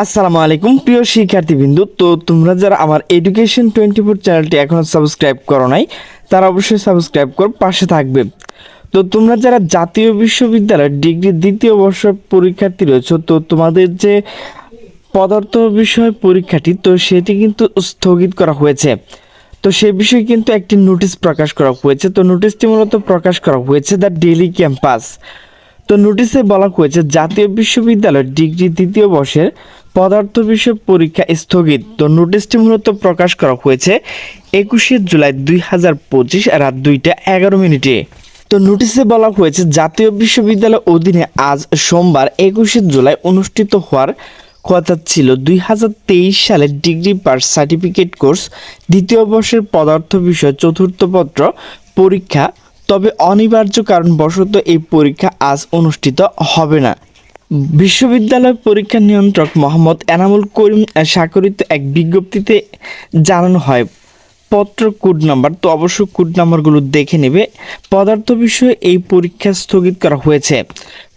আসসালামু আলাইকুম, প্রিয় শিক্ষার্থীবৃন্দু। তো তোমরা যারা আমার এডুকেশন টোয়েন্টি ফোর চ্যানেলটি এখনও সাবস্ক্রাইব করো নাই, তারা অবশ্যই সাবস্ক্রাইব কর পাশে থাকবে। তো তোমরা যারা জাতীয় বিশ্ববিদ্যালয়ের ডিগ্রি দ্বিতীয় বর্ষ পরীক্ষার্থী রয়েছে, তো তোমাদের যে পদার্থ বিষয় পরীক্ষাটি, তো সেটি কিন্তু স্থগিত করা হয়েছে। তো সে বিষয়ে কিন্তু একটি নোটিশ প্রকাশ করা হয়েছে। তো নোটিশটি মূলত প্রকাশ করা হয়েছে দ্য ডেলি ক্যাম্পাস। তো নোটিশে বলা হয়েছে, জাতীয় বিশ্ববিদ্যালয়ের ডিগ্রি দ্বিতীয় বর্ষের পদার্থ বিষয় পরীক্ষা স্থগিত। তো নোটিশটি মূলত প্রকাশ করা হয়েছে একুশে জুলাই দুই হাজার পঁচিশ রাত দুইটা এগারো মিনিটে। তো নোটিশে বলা হয়েছে, জাতীয় বিশ্ববিদ্যালয় অধীনে আজ সোমবার একুশে জুলাই অনুষ্ঠিত হওয়ার কথা ছিল। দুই হাজার তেইশ সালের ডিগ্রি পাস সার্টিফিকেট কোর্স, দ্বিতীয় বর্ষের পদার্থ বিষয় চতুর্থ পত্র পরীক্ষা, তবে অনিবার্য কারণবশত এই পরীক্ষা আজ অনুষ্ঠিত হবে না। বিশ্ববিদ্যালয় পরীক্ষা নিয়ন্ত্রক মোহাম্মদ এনামুল করিম স্বাক্ষরিত এক বিজ্ঞপ্তিতে জানানো হয়, পত্র কোড নাম্বার, তো অবশ্যই কোড নাম্বারগুলো দেখে নেবে, পদার্থ বিষয়ে এই পরীক্ষা স্থগিত করা হয়েছে।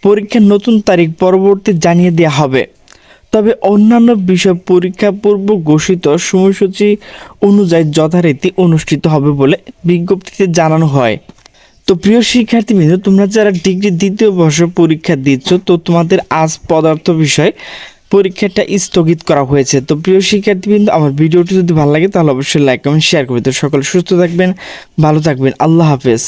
পরীক্ষার নতুন তারিখ পরবর্তী জানিয়ে দেওয়া হবে। তবে অন্যান্য বিষয় পরীক্ষা পূর্ব ঘোষিত সময়সূচি অনুযায়ী যথারীতি অনুষ্ঠিত হবে বলে বিজ্ঞপ্তিতে জানানো হয়। তো প্রিয় শিক্ষার্থী শিক্ষার্থীবৃন্দ, তোমরা যারা ডিগ্রি দ্বিতীয় বর্ষ পরীক্ষা দিচ্ছ, তো তোমাদের আজ পদার্থ বিষয় পরীক্ষাটা স্থগিত করা হয়েছে। তো প্রিয় শিক্ষার্থী শিক্ষার্থীবৃন্দ, আমার ভিডিওটি যদি ভালো লাগে, তাহলে অবশ্যই লাইক কমেন্ট শেয়ার করবে। তো সকলে সুস্থ থাকবেন, ভালো থাকবেন। আল্লাহ হাফেজ।